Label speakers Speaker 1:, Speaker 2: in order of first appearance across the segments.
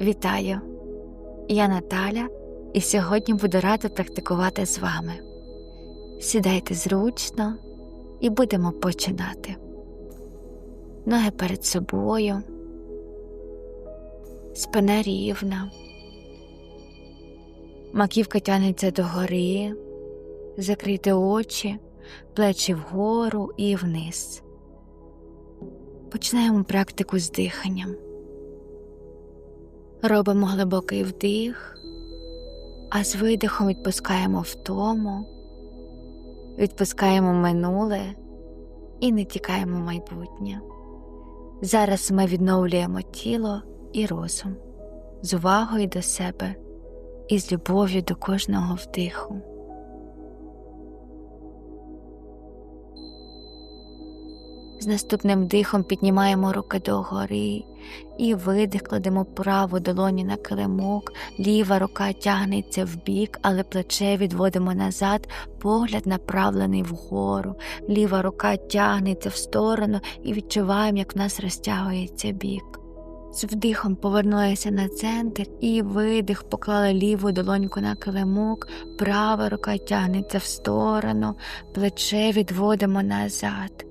Speaker 1: Вітаю! Я Наталя, і сьогодні буду рада практикувати з вами. Сідайте зручно і будемо починати. Ноги перед собою, спина рівна, маківка тягнеться догори, закрийте очі, плечі вгору і вниз. Починаємо практику з диханням. Робимо глибокий вдих, а з видихом відпускаємо втому, відпускаємо минуле і не тікаємо в майбутнє. Зараз ми відновлюємо тіло і розум з увагою до себе і з любов'ю до кожного вдиху. Наступним дихом піднімаємо руки догори і видих кладемо праву долоні на килимок, ліва рука тягнеться в бік, але плече відводимо назад, погляд направлений вгору, ліва рука тягнеться в сторону і відчуваємо, як в нас розтягується бік. З вдихом повернулися на центр і видих поклали ліву долоньку на килимок, права рука тягнеться в сторону, плече відводимо назад.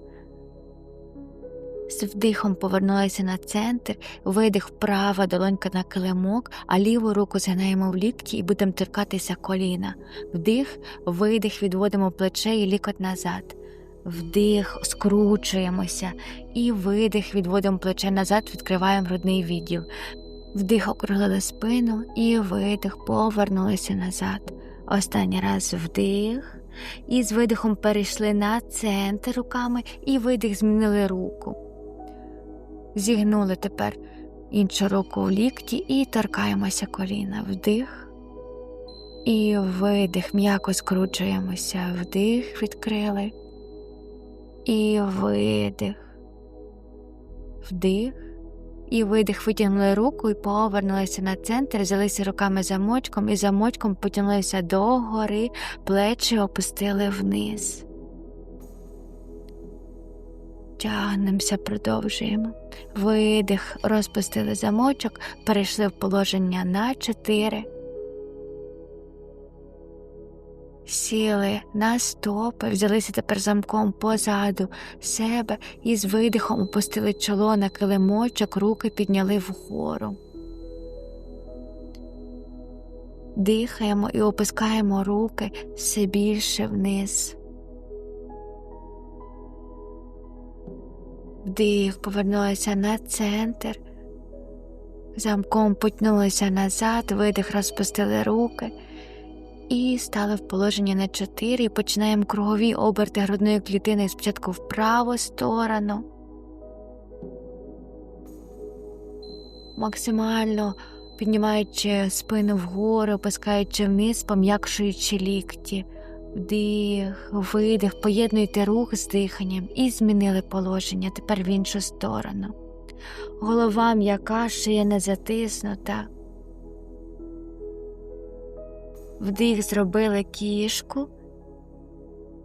Speaker 1: З вдихом повернулися на центр, видих права долонька на килимок, а ліву руку згинаємо в лікті і будемо торкатися коліна. Вдих, видих, відводимо плече і лікоть назад. Вдих, скручуємося, і видих, відводимо плече назад, відкриваємо грудний відділ. Вдих округлили спину і видих, повернулися назад. Останній раз вдих. І з видихом перейшли на центр руками і видих змінили руку. Зігнули тепер іншу руку в лікті і торкаємося коліна. Вдих і видих, м'яко скручуємося, вдих, відкрили. І видих, вдих, і видих, витягнули руку і повернулися на центр, взялися руками замочком і замочком потягнулися догори, плечі опустили вниз. Тягнемося, продовжуємо. Видих, розпустили замочок, перейшли в положення на чотири. Сіли на стопи, взялися тепер замком позаду себе і з видихом опустили чоло на килимочок, руки підняли вгору. Дихаємо і опускаємо руки все більше вниз. Вдих, повернулися на центр, замком потнулися назад, видих, розпустили руки і стали в положенні на чотири. І починаємо кругові оберти грудної клітини спочатку в праву сторону. Максимально піднімаючи спину вгору, опускаючи вниз, пом'якшуючи лікті. Вдих, видих, поєднуйте рух з диханням і змінили положення тепер в іншу сторону. Голова м'яка, шия не затиснута. Вдих зробили кішку.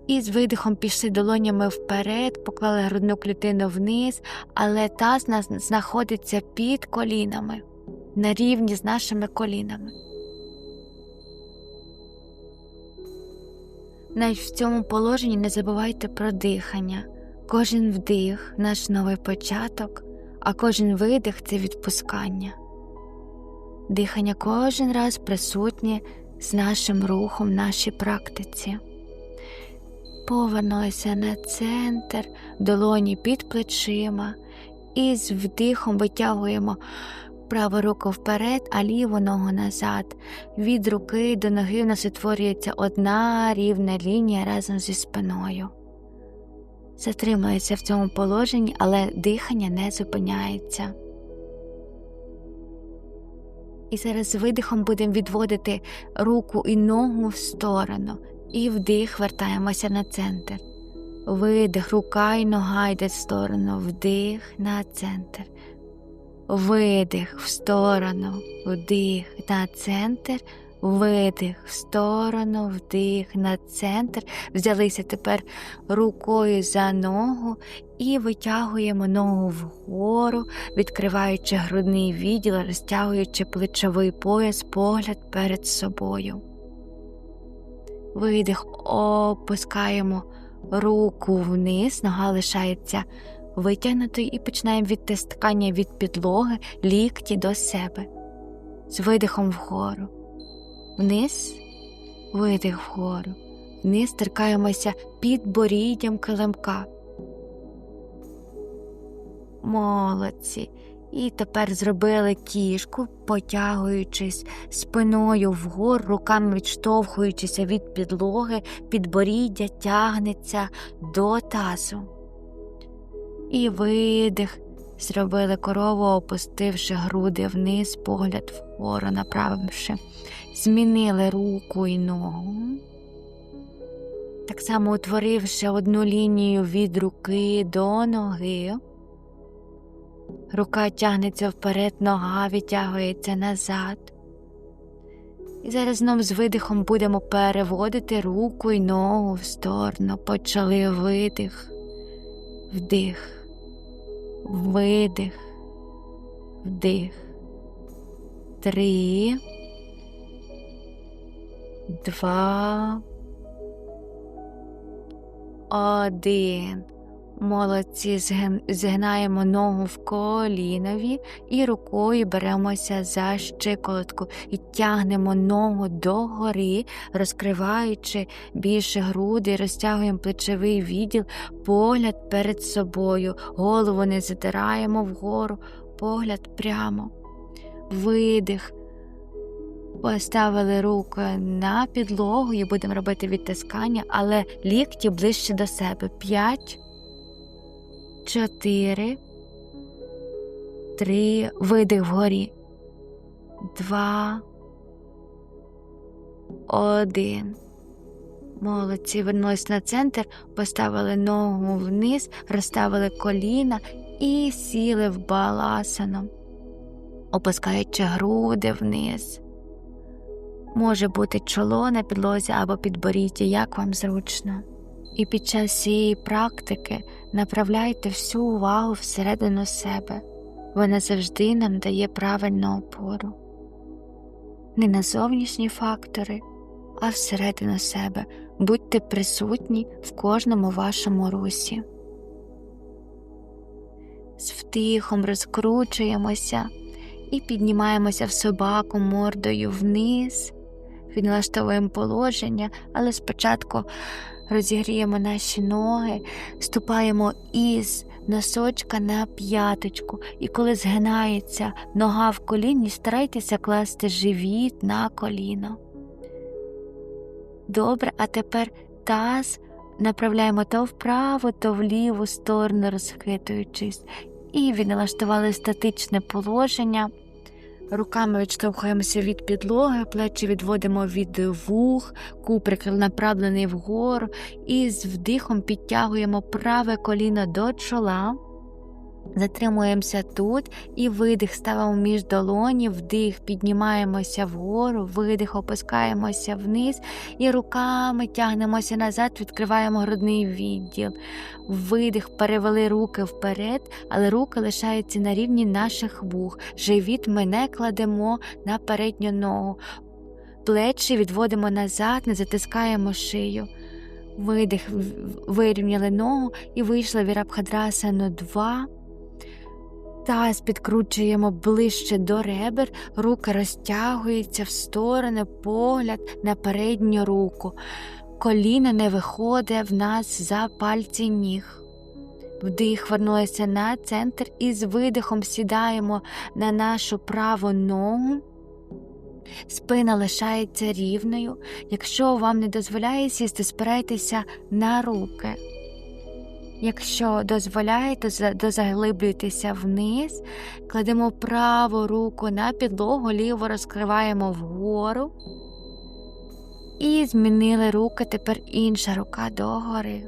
Speaker 1: І з видихом пішли долонями вперед, поклали грудну клітину вниз, але таз нас знаходиться під колінами, на рівні з нашими колінами. Навіть в цьому положенні не забувайте про дихання. Кожен вдих наш новий початок, а кожен видих це відпускання. Дихання кожен раз присутнє з нашим рухом в нашій практиці. Повернулися на центр, долоні під плечима і з вдихом витягуємо праву руку вперед, а ліву ногу назад. Від руки до ноги в нас утворюється одна рівна лінія разом зі спиною. Затримується в цьому положенні, але дихання не зупиняється. І зараз з видихом будемо відводити руку і ногу в сторону, і вдих вертаємося на центр. Видих, рука і нога йде в сторону, вдих на центр видих в сторону, вдих на центр, видих в сторону, вдих на центр. Взялися тепер рукою за ногу і витягуємо ногу вгору, відкриваючи грудний відділ, розтягуючи плечовий пояс, погляд перед собою. Видих, опускаємо руку вниз, нога лишається витягнутою і починаємо відтискання від підлоги, лікті до себе. З видихом вгору. Вниз, видих вгору. Вниз торкаємося під боріддям килимка. Молодці. І тепер зробили кішку, потягуючись спиною вгору, руками відштовхуючися від підлоги, підборіддя тягнеться до тазу. І видих. Зробили корову, опустивши груди вниз, погляд вгору направивши. Змінили руку і ногу. Так само утворивши одну лінію від руки до ноги. Рука тягнеться вперед, нога відтягується назад. І зараз знов з видихом будемо переводити руку і ногу в сторону. Почали видих, вдих, видих, вдих. Три, два, один. Молодці, згинаємо ногу в колінові і рукою беремося за щиколотку і тягнемо ногу догори, розкриваючи більше груди, розтягуємо плечовий відділ, погляд перед собою, голову не задираємо вгору, погляд прямо, видих. Поставили руку на підлогу і будемо робити відтискання, але лікті ближче до себе. П'ять чотири, три, видих вгорі, два, один. Молодці, вернулись на центр, поставили ногу вниз, розставили коліна і сіли в баласану, опускаючи груди вниз. Може бути чоло на підлозі або підборіддя, як вам зручно. І під час цієї практики направляйте всю увагу всередину себе, вона завжди нам дає правильну опору. Не на зовнішні фактори, а всередину себе будьте присутні в кожному вашому русі. З втихом розкручуємося і піднімаємося в собаку мордою вниз, відналаштовуємо положення, але спочатку розігріємо наші ноги, ступаємо із носочка на п'яточку, і коли згинається нога в коліні, старайтеся класти живіт на коліно. Добре, а тепер таз направляємо то вправо, то в ліву сторону, розхитуючись, і відналаштували статичне положення. Руками відштовхуємося від підлоги, плечі відводимо від вух, куприк направлений вгору, і з вдихом підтягуємо праве коліно до чола. Затримуємося тут і видих ставимо між долонів, вдих, піднімаємося вгору, видих, опускаємося вниз і руками тягнемося назад, відкриваємо грудний відділ. Видих, перевели руки вперед, але руки лишаються на рівні наших вух. Живіт ми не кладемо на передню ногу. Плечі відводимо назад, не затискаємо шию. Видих, вирівняли ногу і вийшли в Вірабхадрасану 2. Таз підкручуємо ближче до ребер, руки розтягуються в сторони, погляд на передню руку. Коліна не виходить в нас за пальці ніг. Вдих вернулися на центр і з видихом сідаємо на нашу праву ногу. Спина лишається рівною. Якщо вам не дозволяє сісти, спирайтеся на руки. Якщо дозволяєте, дозаглиблюйтеся вниз, кладемо праву руку на підлогу, ліву розкриваємо вгору. І змінили руки, тепер інша рука догори.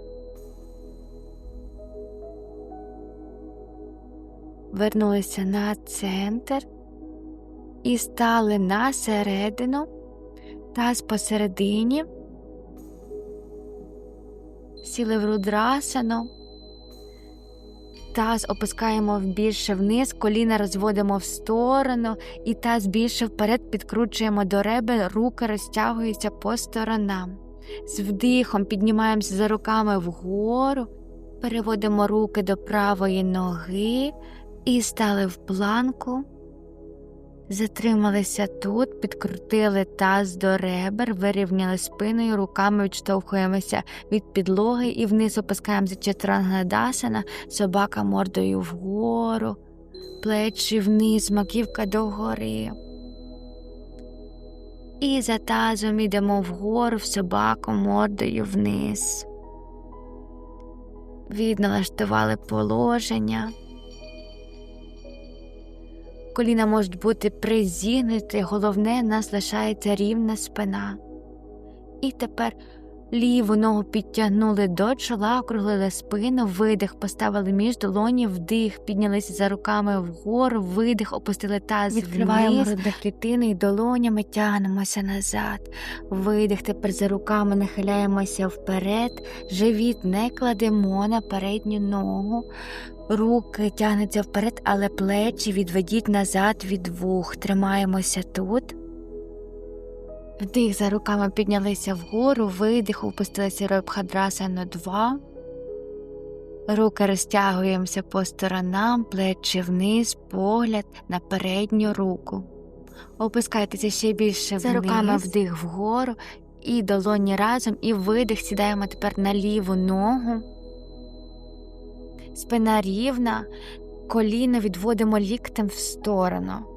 Speaker 1: Вернулися на центр і стали на середину. Таз посередині. Сіли в рудрасану. Таз опускаємо більше вниз, коліна розводимо в сторону, і таз більше вперед підкручуємо до ребер, руки розтягуються по сторонам. З вдихом піднімаємося за руками вгору, переводимо руки до правої ноги і стали в планку. Затрималися тут, підкрутили таз до ребер, вирівняли спиною, руками відштовхуємося від підлоги і вниз опускаємося чатурангадасана, собака мордою вгору, плечі вниз, маківка догори. І за тазом йдемо вгору в собаку мордою вниз. Відналаштували положення. Коліна можуть бути призігнуті, головне, в нас лишається рівна спина. І тепер ліву ногу підтягнули до чола, округлили спину, видих, поставили між долонів, вдих, піднялися за руками вгору, видих, опустили таз, відкриваємо грудну клітину і долонями тягнемося назад. Видих, тепер за руками нахиляємося вперед, живіт не кладемо на передню ногу. Руки тягнуться вперед, але плечі відведіть назад від вух. Тримаємося тут. Вдих за руками піднялися вгору, видих, опустилися Робхадраса на два. Руки розтягуємося по сторонам, плечі вниз, погляд на передню руку. Опускайтеся ще більше
Speaker 2: За руками
Speaker 1: вдих вгору і долоні разом, і видих сідаємо тепер на ліву ногу. Спина рівна, коліно відводимо ліктем в сторону.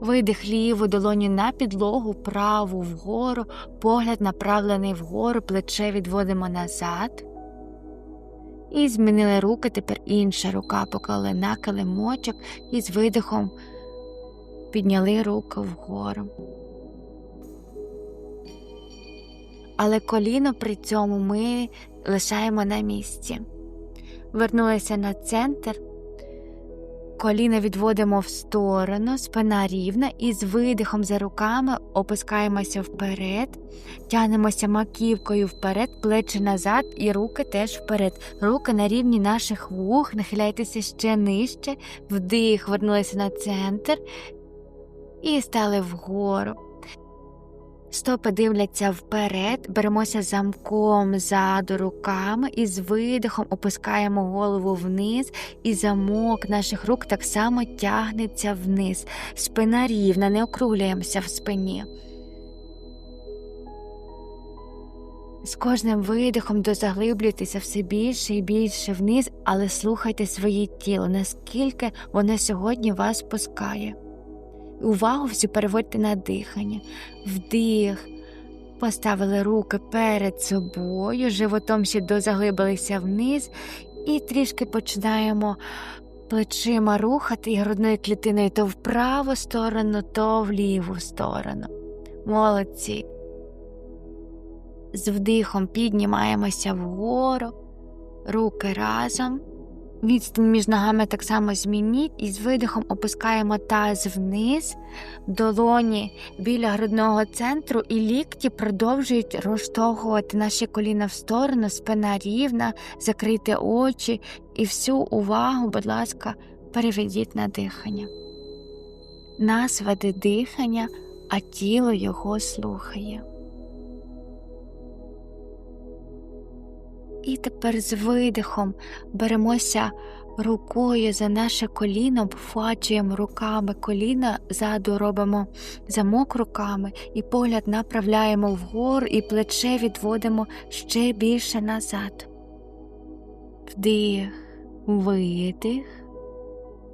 Speaker 1: Видих ліву долоню на підлогу, праву вгору, погляд направлений вгору, плече відводимо назад. І змінили руки, тепер інша рука поклали на килимочок і з видихом підняли руку вгору. Але коліно при цьому ми лишаємо на місці. Вернулися на центр. Коліна відводимо в сторону, спина рівна, і з видихом за руками опускаємося вперед, тягнемося маківкою вперед, плечі назад і руки теж вперед. Руки на рівні наших вух, нахиляйтеся ще нижче, вдих, вернулися на центр і стали вгору. Стопи дивляться вперед, беремося замком ззаду руками і з видихом опускаємо голову вниз, і замок наших рук так само тягнеться вниз. Спина рівна, не округлюємося в спині. З кожним видихом дозаглиблюйтеся все більше і більше вниз, але слухайте своє тіло, наскільки воно сьогодні вас пускає. Увагу всю переводьте на дихання. Вдих. Поставили руки перед собою, животом ще дозаглибилися вниз, і трішки починаємо плечима рухати і грудною клітиною то в праву сторону, то в ліву сторону. Молодці. З вдихом піднімаємося вгору, руки разом. Відстань між ногами так само змініть і з видихом опускаємо таз вниз, долоні біля грудного центру і лікті продовжують розштовхувати наші коліна в сторону, спина рівна, закрийте очі і всю увагу, будь ласка, переведіть на дихання. Нас веде дихання, а тіло його слухає. І тепер з видихом беремося рукою за наше коліно, обхвачуємо руками коліна, ззаду робимо замок руками і погляд направляємо вгору, і плече відводимо ще більше назад. Вдих, видих.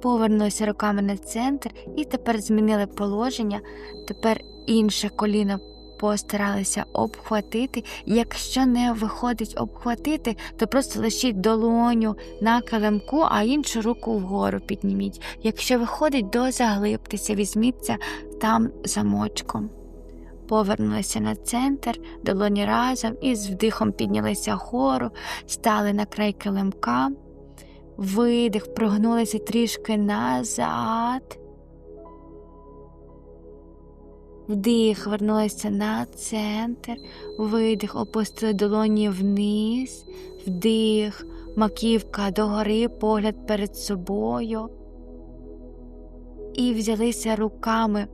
Speaker 1: Повернулися руками на центр і тепер змінили положення. Тепер інше коліно постаралися обхватити. Якщо не виходить обхватити, то просто лишіть долоню на килимку, а іншу руку вгору підніміть. Якщо виходить, дозаглибтеся, візьміться там замочком. Повернулися на центр, долоні разом і з вдихом піднялися вгору, стали на край килимка, видих, прогнулися трішки назад. Вдих, вернулися на центр, видих, опустили долоні вниз, вдих, маківка догори, погляд перед собою. І взялися руками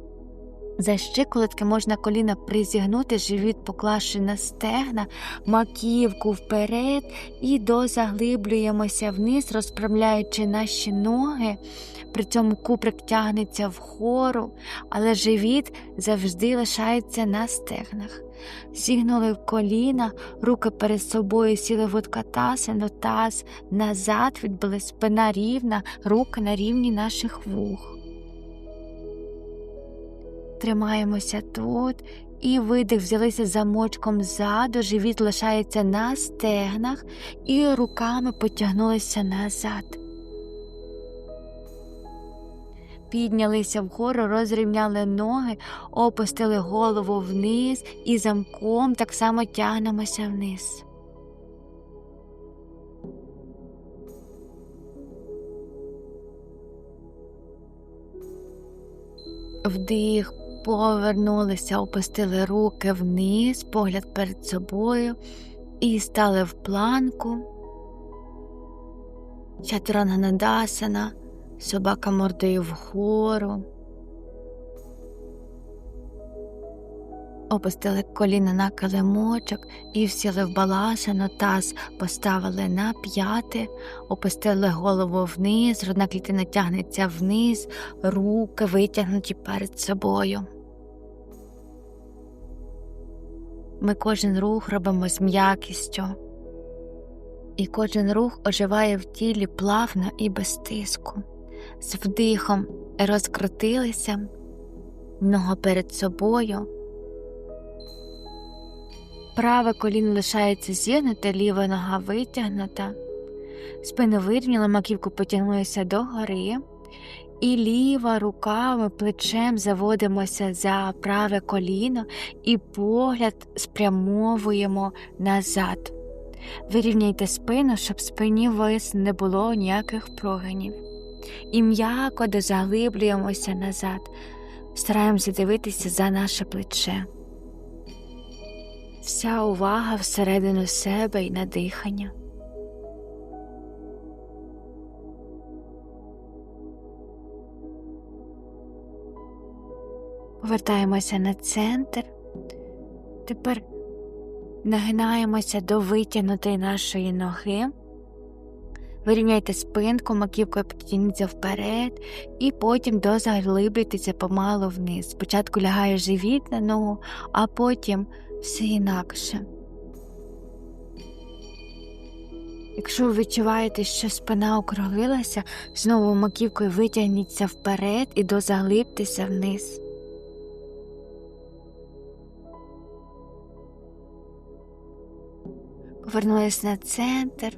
Speaker 1: за щиколотки можна коліна призігнути, живіт поклавши на стегна, маківку вперед і дозаглиблюємося вниз, розправляючи наші ноги. При цьому куприк тягнеться вгору, але живіт завжди лишається на стегнах. Зігнули в коліна, руки перед собою сіли в уткатасину, таз назад відбили спина рівна, руки на рівні наших вух. Тримаємося тут і видих взялися замочком ззаду, живіт лишається на стегнах і руками потягнулися назад. Піднялися вгору, розрівняли ноги, опустили голову вниз і замком так само тягнемося вниз. Вдих, повернулися, опустили руки вниз, погляд перед собою і стали в планку. Чатуранганадасана, собака мордою вгору. Опустили коліна на килимочок і всіли в баласану, таз поставили на п'яти, опустили голову вниз, грудна клітина тягнеться вниз, руки витягнуті перед собою. Ми кожен рух робимо з м'якістю, і кожен рух оживає в тілі плавно і без тиску. З вдихом розкрутилися, нога перед собою. Праве коліно лишається зігнуте, ліва нога витягнута, спину вирівняла, маківку потягнулися догори, і ліва руками плечем заводимося за праве коліно і погляд спрямовуємо назад. Вирівняйте спину, щоб спині вис не було ніяких прогинів. І м'яко дозаглиблюємося назад, стараємося дивитися за наше плече. Вся увага всередину себе і на дихання. Повертаємося на центр. Тепер нагинаємося до витягнутої нашої ноги. Вирівняйте спинку, маківкою підтягніться вперед, і потім дозаглиблюйтеся помалу вниз. Спочатку лягає живіт на ногу, а потім все інакше. Якщо ви відчуваєте, що спина округлилася, знову маківкою витягніться вперед і дозаглибтеся вниз. Повернулись на центр,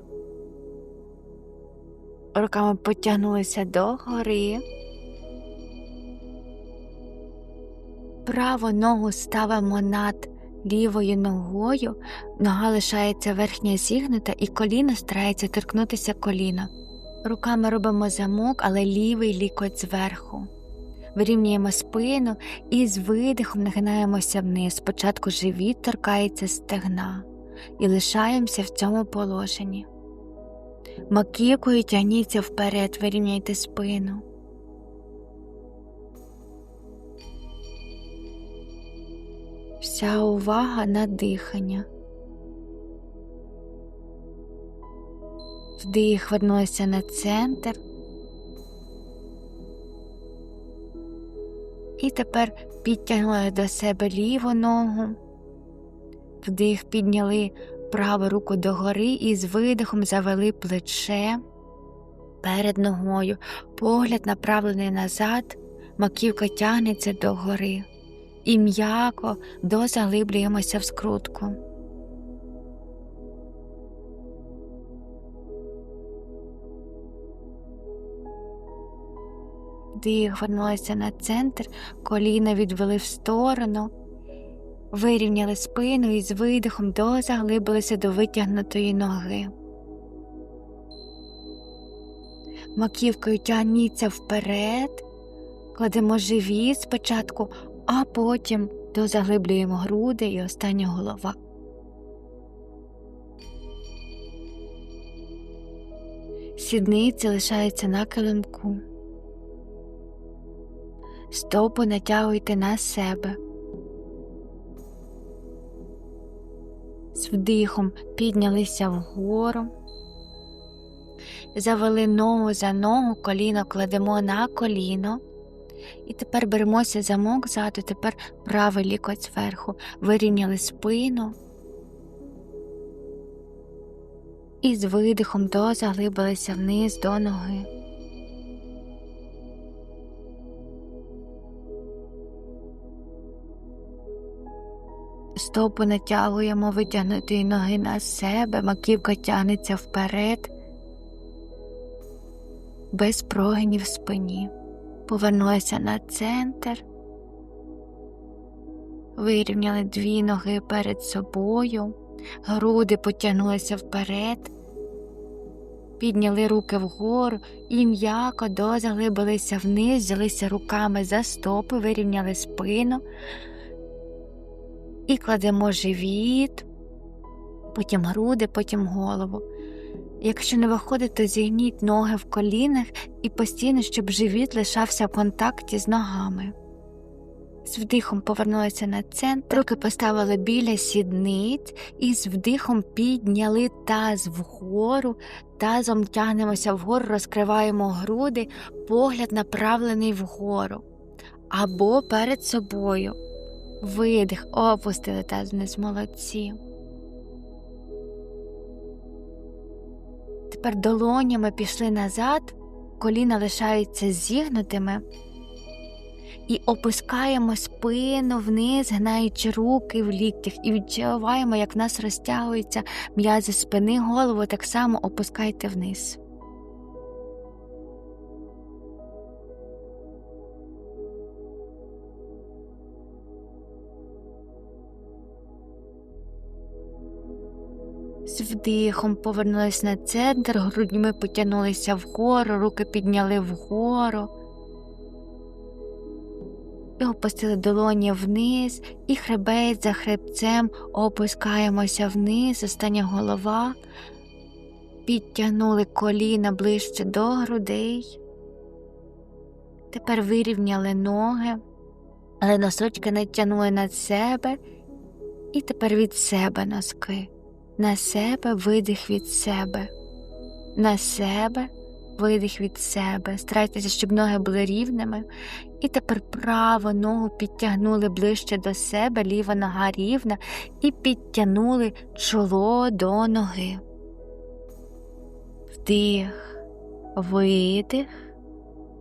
Speaker 1: руками потягнулися догори. Праву ногу ставимо над лівою ногою, нога лишається верхня зігнута, і коліно старається торкнутися коліна. Руками робимо замок, але лівий лікоть зверху. Вирівнюємо спину і з видихом нагинаємося вниз. Спочатку живіт торкається стегна і лишаємося в цьому положенні. Маківкою тягніться вперед, вирівняйте спину. Вся увага на дихання. Вдих вернулися на центр. І тепер підтягнули до себе ліву ногу. Вдих підняли праву руку догори і з видихом завели плече перед ногою, погляд направлений назад, маківка тягнеться догори і м'яко дозаглиблюємося в скрутку. Дих вернулися на центр, коліна відвели в сторону, вирівняли спину і з видихом дозаглибилися до витягнутої ноги. Маківкою тягніться вперед, кладемо живіт спочатку а потім дозаглиблюємо груди і остання голова. Сідниці лишаються на килимку. Стопи натягуйте на себе. З вдихом піднялися вгору. Завели ногу за ногу, коліно кладемо на коліно. І тепер беремося замок ззаду, тепер правий лікоть зверху. Вирівняли спину. І з видихом дозаглибилися вниз до ноги. Стопу натягуємо витягнутої ноги на себе, маківка тягнеться вперед, без прогинів в спині. Повернулися на центр, вирівняли дві ноги перед собою, груди потягнулися вперед, підняли руки вгору і м'яко дозаглибилися вниз, взялися руками за стопи, вирівняли спину. І кладемо живіт, потім груди, потім голову. Якщо не виходить, то зігніть ноги в колінах і постійно, щоб живіт лишався в контакті з ногами. З вдихом повернулися на центр, руки поставили біля сідниць і з вдихом підняли таз вгору, тазом тягнемося вгору, розкриваємо груди, погляд направлений вгору або перед собою. Видих, опустили таз вниз, молодці. Тепер долонями пішли назад, коліна лишаються зігнутими і опускаємо спину вниз, гнаючи руки в ліктях, і відчуваємо, як в нас розтягуються м'язи спини, голову так само опускайте вниз. З вдихом повернулись на центр, грудьми потягнулися вгору, руки підняли вгору. І опустили долоні вниз, і хребець за хребцем опускаємося вниз, остання голова, підтягнули коліна ближче до грудей. Тепер вирівняли ноги, але носочки натягнули над себе, і тепер від себе носки. На себе видих від себе, на себе видих від себе. Старайтеся, щоб ноги були рівними. І тепер праву ногу підтягнули ближче до себе, ліва нога рівна, і підтягнули чоло до ноги. Вдих, видих,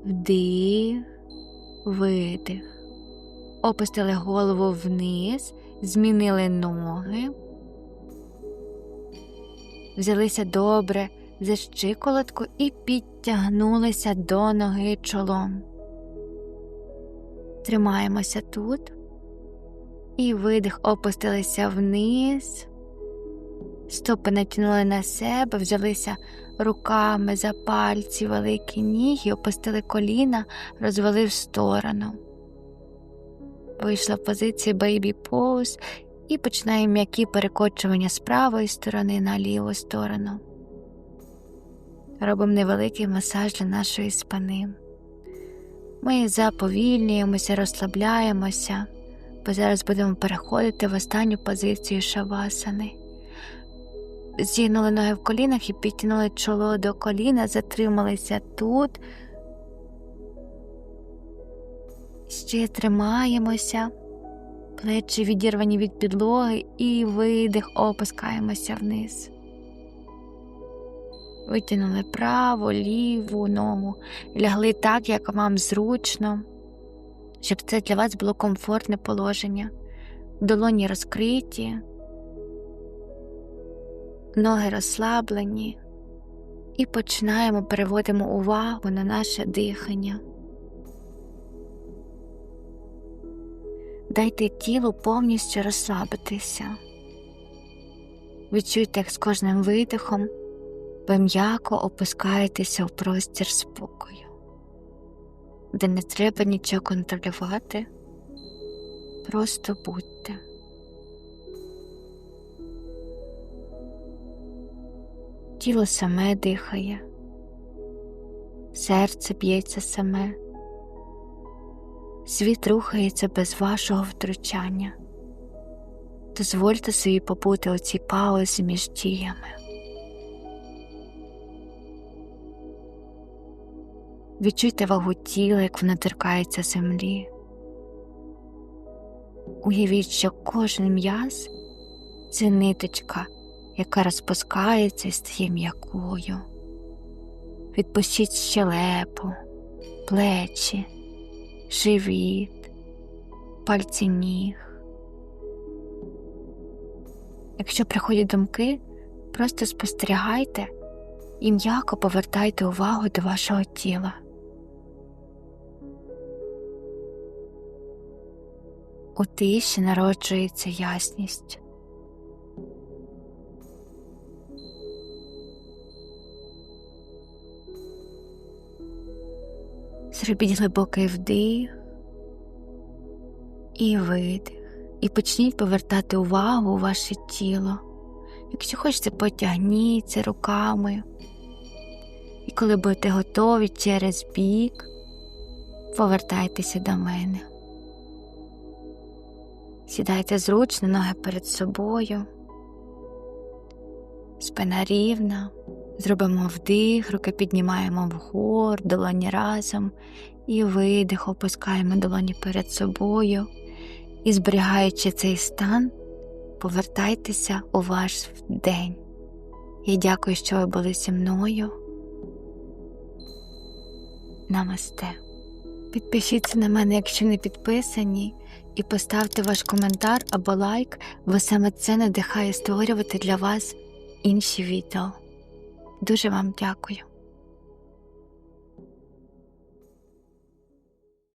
Speaker 1: вдих, видих. Опустили голову вниз, змінили ноги взялися добре за щиколотку і підтягнулися до ноги чолом. Тримаємося тут і видих опустилися вниз, стопи натягнули на себе, взялися руками за пальці великі ніги, опустили коліна, розвели в сторону. Вийшла в позицію baby pose і починаємо м'які перекочування з правої сторони на ліву сторону. Робимо невеликий масаж для нашої спини. Ми заповільнюємося, розслабляємося, бо зараз будемо переходити в останню позицію шавасани. Зігнули ноги в колінах і підтягнули чоло до коліна, затрималися тут. Ще тримаємося плечі відірвані від підлоги і видих, опускаємося вниз. Витягнули праву, ліву ногу, лягли так, як вам зручно, щоб це для вас було комфортне положення, долоні розкриті, ноги розслаблені, і починаємо переводимо увагу на наше дихання. Дайте тілу повністю розслабитися. Відчуйте, як з кожним видихом ви м'яко опускаєтеся в простір спокою, де не треба нічого контролювати, Просто будьте. Тіло саме дихає, серце б'ється саме, світ рухається без вашого втручання. Дозвольте собі побути у цій паузі між діями. Відчуйте вагу тіла, як воно торкається землі. Уявіть, що кожен м'яз це ниточка, яка розпускається і стає м'якою. Відпустіть щелепу, плечі, живіт, пальці ніг. Якщо приходять думки, просто спостерігайте і м'яко повертайте увагу до вашого тіла. У тиші народжується ясність. Зробіть глибокий вдих і видих, і почніть повертати увагу у ваше тіло. Якщо хочете, потягніться руками. І коли будете готові через бік, повертайтеся до мене. Сідайте зручно, ноги перед собою, спина рівна, зробимо вдих, руки піднімаємо вгору, долоні разом, і видих, опускаємо долоні перед собою. І, зберігаючи цей стан, повертайтеся у ваш день. Я дякую, що ви були зі мною. Намасте. Підпишіться на мене, якщо не підписані, і поставте ваш коментар або лайк, бо саме це надихає створювати для вас інші відео. Дуже вам дякую.